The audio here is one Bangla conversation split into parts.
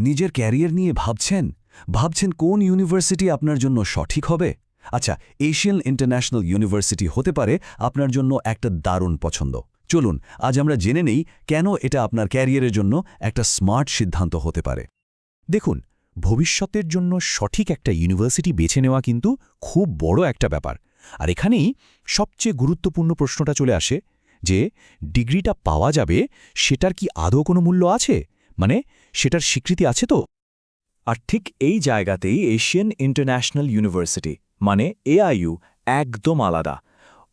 নিজের ক্যারিয়ার নিয়ে ভাবছেন? ভাবছেন কোন ইউনিভার্সিটি আপনার জন্য সঠিক হবে? আচ্ছা এশিয়ান ইন্টারন্যাশনাল ইউনিভার্সিটি হতে পারে আপনার জন্য একটা দারুণ পছন্দ। চলুন, আজ আমরা জেনে নেই কেন এটা আপনার ক্যারিয়ারের জন্য একটা স্মার্ট সিদ্ধান্ত হতে পারে। দেখুন, ভবিষ্যতের জন্য সঠিক একটা ইউনিভার্সিটি বেছে নেওয়া কিন্তু খুব বড় একটা ব্যাপার। আর এখানেই সবচেয়ে গুরুত্বপূর্ণ প্রশ্নটা চলে আসে যে, ডিগ্রিটা পাওয়া যাবে সেটার কি আদৌ কোনো মূল্য আছে? মানে সেটার স্বীকৃতি আছে তো? আর ঠিক এই জায়গাতেই এশিয়ান ইন্টারন্যাশনাল ইউনিভার্সিটি মানে এআইইউ একদম আলাদা।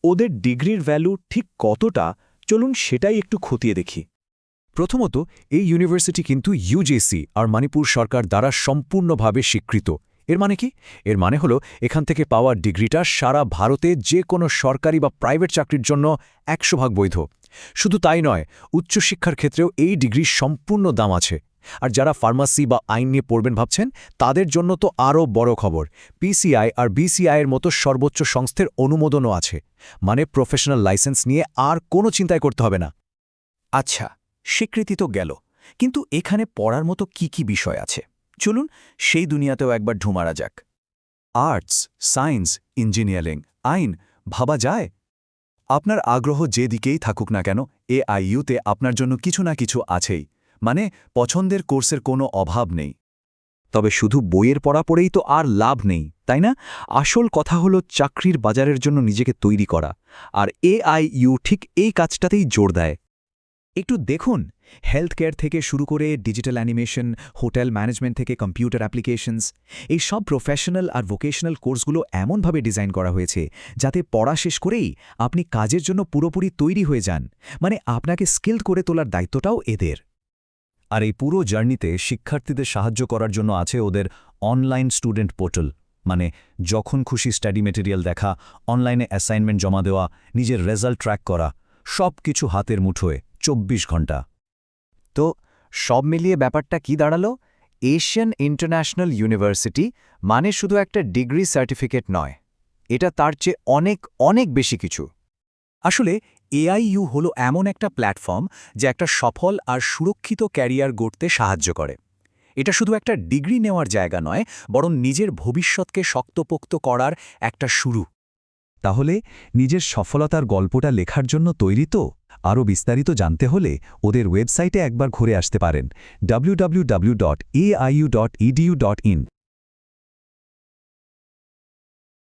ওদের ডিগ্রির ভ্যালু ঠিক কতটা, চলুন সেটাই একটু খতিয়ে দেখি। প্রথমত, এই ইউনিভার্সিটি কিন্তু ইউজেসি আর মণিপুর সরকার দ্বারা সম্পূর্ণভাবে স্বীকৃত। এর মানে কি? এর মানে হলো, এখান থেকে পাওয়া ডিগ্রিটা সারা ভারতে যে কোনো সরকারি বা প্রাইভেট চাকরির জন্য একশো ভাগ বৈধ। শুধু তাই নয়, উচ্চশিক্ষার ক্ষেত্রেও এই ডিগ্রির সম্পূর্ণ দাম আছে। আর যারা ফার্মাসি বা আইন নিয়ে পড়বেন ভাবছেন, তাদের জন্য তো আরও বড় খবর। পিসিআই আর বিসিআই এর মতো সর্বোচ্চ সংস্থার অনুমোদনও আছে। মানে প্রফেশনাল লাইসেন্স নিয়ে আর কোনো চিন্তাই করতে হবে না। আচ্ছা স্বীকৃতি তো গেল। কিন্তু এখানে পড়ার মতো কি কি বিষয় আছে? চলুন সেই দুনিয়াতেও একবার ঢুমারা যাক। আর্টস সায়েন্স ইঞ্জিনিয়ারিং আইন ভাবা যায়? আপনার আগ্রহ যে দিকেই থাকুক না কেন এ আইইউতে আপনার জন্য কিছু না কিছু আছেই। মানে পছন্দের কোর্সের কোনো অভাব নেই। তবে শুধু বইয়ের পড়া পড়েই তো আর লাভ নেই, তাই না? আসল কথা হলো চাকরির বাজারের জন্য নিজেকে তৈরি করা, আর এআইইউ ঠিক এই কাজটাতেই জোর দেয়। একটু দেখুন হেলথ কেয়ার থেকে শুরু করে ডিজিটাল অ্যানিমেশন, হোটেল ম্যানেজমেন্ট থেকে কম্পিউটার অ্যাপ্লিকেশনস, এই সব প্রফেশনাল আর ভোকেশনাল কোর্সগুলো এমনভাবে ডিজাইন করা হয়েছে যাতে পড়া শেষ করেই আপনি কাজের জন্য পুরোপুরি তৈরি হয়ে যান মানে আপনাকে স্কিল্ড করে তোলার দায়িত্বটাও এদের। আর এই পুরো জার্নিতে শিক্ষার্থীদের সাহায্য করার জন্য আছে ওদের অনলাইন স্টুডেন্ট পোর্টাল। মানে যখন খুশি স্টাডি মেটেরিয়াল দেখা অনলাইনে অ্যাসাইনমেন্ট জমা দেওয়া নিজের রেজাল্ট ট্র্যাক করা সব কিছু হাতের মুঠোয় চব্বিশ ঘণ্টা। তো সব মিলিয়ে ব্যাপারটা কি দাঁড়াল? এশিয়ান ইন্টারন্যাশনাল ইউনিভার্সিটি মানে শুধু একটা ডিগ্রি সার্টিফিকেট নয় এটা তার চেয়ে অনেক অনেক বেশি কিছু। আসলে এআইইউ হল এমন একটা প্ল্যাটফর্ম যা একটা সফল আর সুরক্ষিত ক্যারিয়ার গড়তে সাহায্য করে। এটা শুধু একটা ডিগ্রি নেওয়ার জায়গা নয়, বরং নিজের ভবিষ্যৎকে শক্তপোক্ত করার একটা শুরু। তাহলে নিজের সফলতার গল্পটা লেখার জন্য তৈরি তো? আরও বিস্তারিত জানতে হলে ওদের ওয়েবসাইটে একবার ঘুরে আসতে পারেন। www.aiu.edu.in